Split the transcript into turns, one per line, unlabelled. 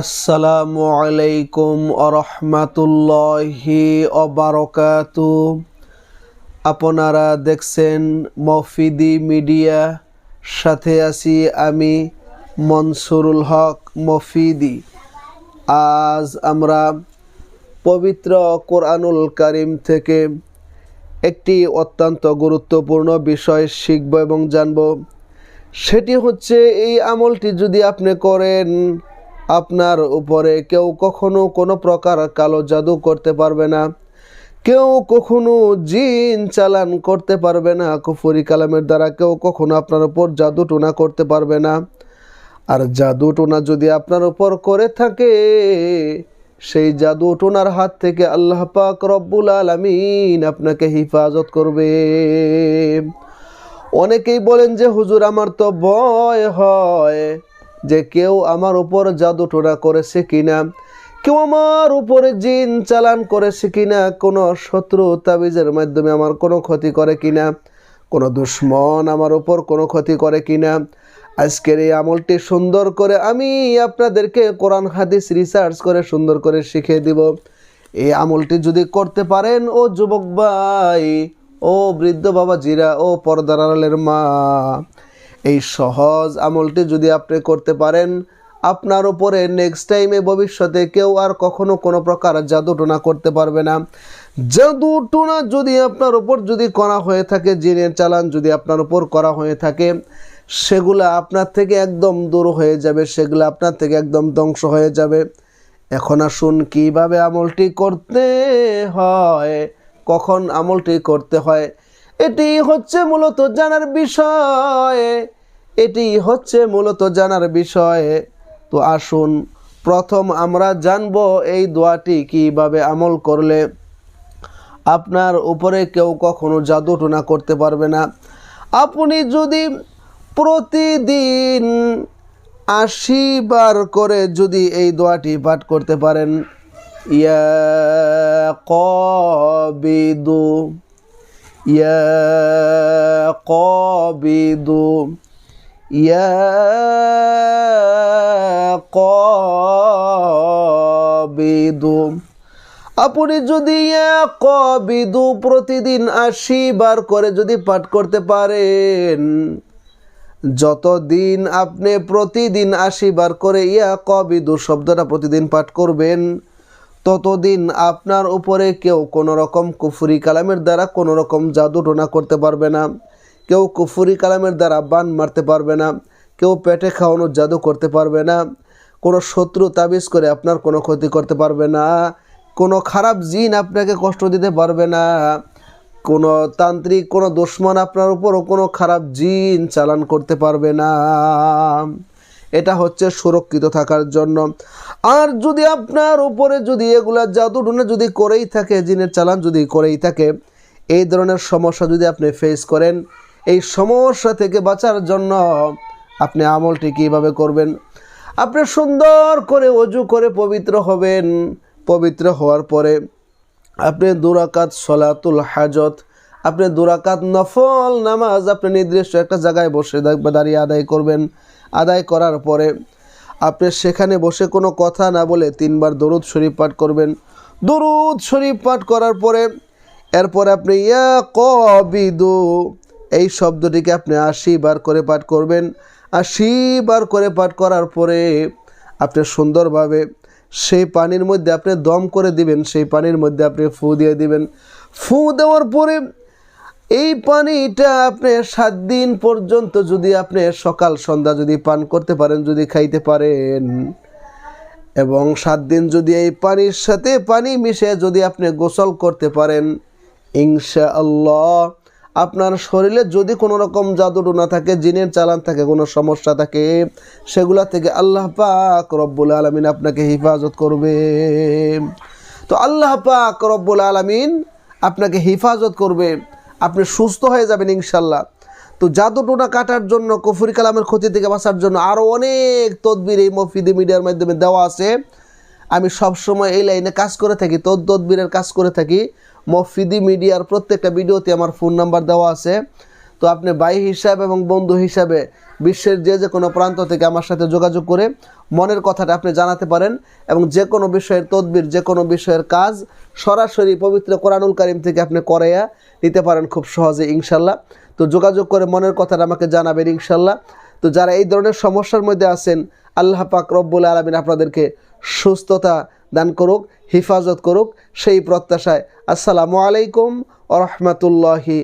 আসসালামু আলাইকুম আরহামাতুল্লাহি অবারকাতু আপনারা দেখছেন মফিদি মিডিয়া, সাথে আছি আমি মনসুরুল হক মফিদি। আজ আমরা পবিত্র কোরআনুল কারিম থেকে একটি অত্যন্ত গুরুত্বপূর্ণ বিষয় শিখব এবং জানব। সেটি হচ্ছে এই আমলটি যদি আপনি করেন আপনার উপরে কেউ কখনো কোনো প্রকার কালো জাদু করতে পারবে না। কেউ কখনো জিন চালান করতে পারবে না। কুফুরি কালামের দ্বারা কেউ কখনো আপনার উপর জাদু টোনা করতে পারবে না। আর জাদু টোনা যদি আপনার উপর করে থাকে, সেই জাদু টোনার হাত থেকে আল্লাহ পাক রব্বুল আলামিন আপনাকে হিফাজত করবে। অনেকেই বলেন যে, হুজুর, আমার তো ভয় হয়। যে কেউ আমার উপর জাদু টোনা করেছে কিনা, কেউ আমার উপরে জিন চালান করেছে কিনা, কোনো শত্রু তাবিজের মাধ্যমে আমার কোনো ক্ষতি করে কিনা, কোনো দুশ্মন আমার উপর কোনো ক্ষতি করে কিনা, আজকের এই আমলটি সুন্দর করে আমি আপনাদেরকে কোরআন হাদিস রিসার্চ করে সুন্দর করে শিখিয়ে দিব। এই আমলটি যদি করতে পারেন, ও যুবক ভাই, ও বৃদ্ধ বাবা জিরা ও পর্দার আড়ালের মা এই সহজ আমলটি যদি আপনি করতে পারেন, আপনার উপরে নেক্সট টাইমে ভবিষ্যতে কেউ আর কখনো কোনো প্রকার জাদু টোনা করতে পারবে না। জাদু টোনা যদি আপনার উপর যদি করা হয়ে থাকে, জিনের চালান যদি আপনার উপর করা হয়ে থাকে, সেগুলো আপনার থেকে একদম দূর হয়ে যাবে, সেগুলো আপনার থেকে একদম ধ্বংস হয়ে যাবে। এখন আসুন কীভাবে আমলটি করতে হয়, কখন আমলটি করতে হয় এটি হচ্ছে মূলত জানার বিষয়। এটি হচ্ছে মূলত জানার বিষয়। তো আসুন, প্রথম আমরা জানব এই দোয়াটি কীভাবে আমল করলে আপনার উপরে কেউ কখনো জাদু টোনা করতে পারবে না। আপনি যদি প্রতিদিন আশি বার করে যদি এই দোয়াটি পাঠ করতে পারেন, ইয়া কবিদু ইয়া কবিদু ইয়া কবিদু আপনি যদি কবিদু প্রতিদিন আশি বার করে যদি পাঠ করতে পারেন, যতদিন আপনি প্রতিদিন আশি বার করে ইয়া কবিদু শব্দটা প্রতিদিন পাঠ করবেন ততদিন আপনার উপরে কেউ কোনো রকম কুফুরি কালামের দ্বারা কোনো রকম জাদু টোনা করতে পারবে না। কেউ কুফুরি কালামের দ্বারা বান মারতে পারবে না। কেউ পেটে খাওয়ানোর জাদু করতে পারবে না। কোনো শত্রু তাবিজ করে আপনার কোনো ক্ষতি করতে পারবে না। কোনো খারাপ জিন আপনাকে কষ্ট দিতে পারবে না। কোনো তান্ত্রিক, কোনো দুশ্মন আপনার উপরও কোনো খারাপ জিন চালান করতে পারবে না। এটা হচ্ছে সুরক্ষিত থাকার জন্য। আর যদি আপনার উপরে যদি এগুলা জাদু টুনা যদি করেই থাকে, জিনের চালান যদি করেই থাকে, এই ধরনের সমস্যা যদি আপনি ফেস করেন, এই সমস্যা থেকে বাঁচার জন্য আপনি আমলটি কীভাবে করবেন? আপনি সুন্দর করে অজু করে পবিত্র হবেন। পবিত্র হওয়ার পরে আপনি দুরাকাত সলাতুল হাজত আপনি দুরাকাত নফল নামাজ আপনি নির্দিষ্ট একটা জায়গায় বসে দাঁড়িয়ে আদায় করবেন। আদায় করার পরে আপনি সেখানে বসে কোনো কথা না বলে তিনবার দরুদ শরীফ পাঠ করবেন। দরুদ শরীফ পাঠ করার পরে এরপরে আপনি ইয়া কবিদু, এই শব্দটিকে আপনি আশি বার করে পাঠ করবেন। আশি বার করে পাঠ করার পরে আপনি সুন্দরভাবে সেই পানির মধ্যে আপনি দম করে দিবেন, সেই পানির মধ্যে আপনি ফু দিয়ে দিবেন। ফু দেওয়ার পরে এই পানিটা আপনি সাত দিন পর্যন্ত যদি আপনি সকাল, সন্ধ্যা যদি পান করতে পারেন, যদি খাইতে পারেন। এবং সাত দিন যদি এই পানির সাথে পানি মিশে যদি আপনি গোসল করতে পারেন ইনশা আল্লাহ আপনার শরীরে যদি কোনো রকম জাদু না থাকে, জিনের চালান থাকে, কোনো সমস্যা থাকে, সেগুলা থেকে আল্লাহ পাক রব্বুল আলমিন আপনাকে হেফাজত করবে। তো আল্লাহ পাক রব্বুল আলমিন আপনাকে হেফাজত করবে। আপনি সুস্থ হয়ে যাবেন ইনশাল্লাহ। তো জাদু টোনা কাটার জন্য, কফুরি কালামের ক্ষতি থেকে বাঁচার জন্য আরও অনেক তদবির এই মফিদি মিডিয়ার মাধ্যমে দেওয়া আছে। আমি সবসময় এই লাইনে কাজ করে থাকি, তদ তদবিরের কাজ করে থাকি। মফিদি মিডিয়ার প্রত্যেকটা ভিডিওতে আমার ফোন নাম্বার দেওয়া আছে। তো আপনি ভাই হিসাবে এবং বন্ধু হিসাবে বিশ্বের যে যে কোনো প্রান্ত থেকে আমার সাথে যোগাযোগ করে মনের কথাটা আপনি জানাতে পারেন এবং যে কোনো বিষয়ের তদবির, যে কোনো বিষয়ের কাজ সরাসরি পবিত্র কোরআনুল কারিম থেকে আপনি করাইয়া নিতে পারেন খুব সহজে ইনশাল্লাহ। তো যোগাযোগ করে মনের কথাটা আমাকে জানাবেন, ইনশাল্লাহ। তো যারা এই ধরনের সমস্যার মধ্যে আছেন, আল্লাহ পাক রব্বুল আলমিন আপনাদেরকে সুস্থতা দান করুক হিফাজত করুক সেই প্রত্যাশায় আসসালামু আলাইকুম আ রহমতুল্লাহি